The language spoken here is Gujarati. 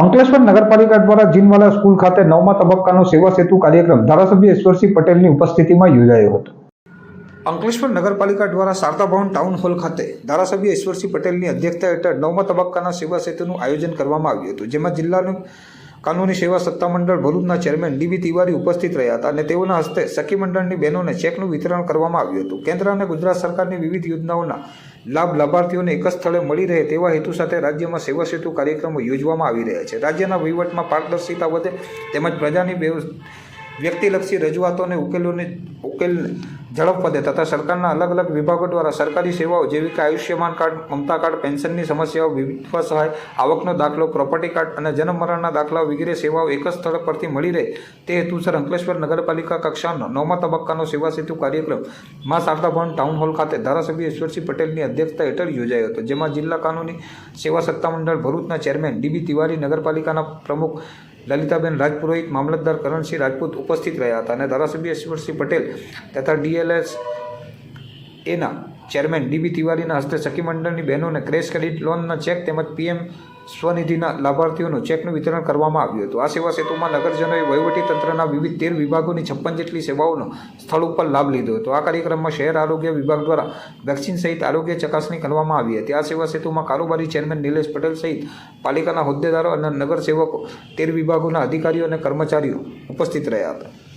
અંકલેશ્વર નગરપાલિકા દ્વારા જીનવાલા સ્કૂલ ખાતે નવમા તબક્કાનો સેવા સેતુ કાર્યક્રમ ધારાસભ્ય ઈશ્વરસિંહ પટેલની ઉપસ્થિતિમાં યોજાયો હતો. અંકલેશ્વર નગરપાલિકા દ્વારા શારદા ભવન ટાઉન હોલ ખાતે ધારાસભ્ય ઈશ્વરસિંહ પટેલની અધ્યક્ષતા હેઠળ નવમા તબક્કાના સેવા સેતુનું આયોજન કરવામાં આવ્યું હતું, જેમાં જિલ્લાનું કાનૂની સેવા સત્તામંડળ ભરૂચના ચેરમેન ડીબી તિવારી ઉપસ્થિત રહ્યા હતા અને તેઓના હસ્તે સખી મંડળની બહેનોને ચેકનું વિતરણ કરવામાં આવ્યું હતું. કેન્દ્ર અને ગુજરાત સરકારની વિવિધ યોજનાઓના લાભ લાભાર્થીઓને એક જ સ્થળે મળી રહે તેવા હેતુ સાથે રાજ્યમાં સેવા સેતુ કાર્યક્રમો યોજવામાં આવી રહ્યા છે. રાજ્યના વહીવટમાં પારદર્શિતા વધે તેમજ પ્રજાની વ્યક્તિલક્ષી રજૂઆતોને ઉકેલોને, ઉકેલ ઝડપ વધે તથા સરકારના અલગ અલગ વિભાગો દ્વારા સરકારી સેવાઓ જેવી કે આયુષ્યમાન કાર્ડ, મમતા કાર્ડ, પેન્શનની સમસ્યાઓ વિધવા સહાય, આવકનો દાખલો પ્રોપર્ટી કાર્ડ અને જન્મમરણના દાખલાઓ વગેરે સેવાઓ એક જ સ્થળ પરથી મળી રહે તે હેતુસર અંકલેશ્વર નગરપાલિકા કક્ષાનો નવમા તબક્કાનો સેવા સેતુ કાર્યક્રમ મા શારદા ભવન ટાઉન હોલ ખાતે ધારાસભ્ય ઈશ્વરસિંહ પટેલની અધ્યક્ષતા હેઠળ યોજાયો હતો, જેમાં જિલ્લા કાનૂની સેવા સત્તામંડળ ભરૂચના ચેરમેન ડીબી તિવારી નગરપાલિકાના પ્રમુખ લલિતાબેન રાજપુરોહિત, મામલતદાર કરણસિંહ રાજપૂત ઉપસ્થિત રહ્યા હતા અને ધારાસભ્ય ઈશ્વરસિંહ પટેલ તથા ડીએલએસ એના ચેરમેન ડીબી તિવારીના હસ્તે સખી મંડળની બહેનોને ક્રેશ ક્રેડિટ લોનના ચેક તેમજ પીએમ સ્વનિધિના લાભાર્થીઓનું ચેકનું વિતરણ કરવામાં આવ્યું હતું. આ સેવા સેતુમાં નગરજનોએ તંત્રના વિવિધ તેર વિભાગોની છપ્પન જેટલી સેવાઓનો સ્થળ ઉપર લાભ લીધો હતો. આ કાર્યક્રમમાં શહેર આરોગ્ય વિભાગ દ્વારા વેક્સિન સહિત આરોગ્ય ચકાસણી કરવામાં આવી હતી. આ સેવા સેતુમાં કારોબારી ચેરમેન નિલેશ પટેલ સહિત પાલિકાના હોદ્દેદારો અને નગરસેવકો તેર વિભાગોના અધિકારીઓ અને કર્મચારીઓ ઉપસ્થિત રહ્યા હતા.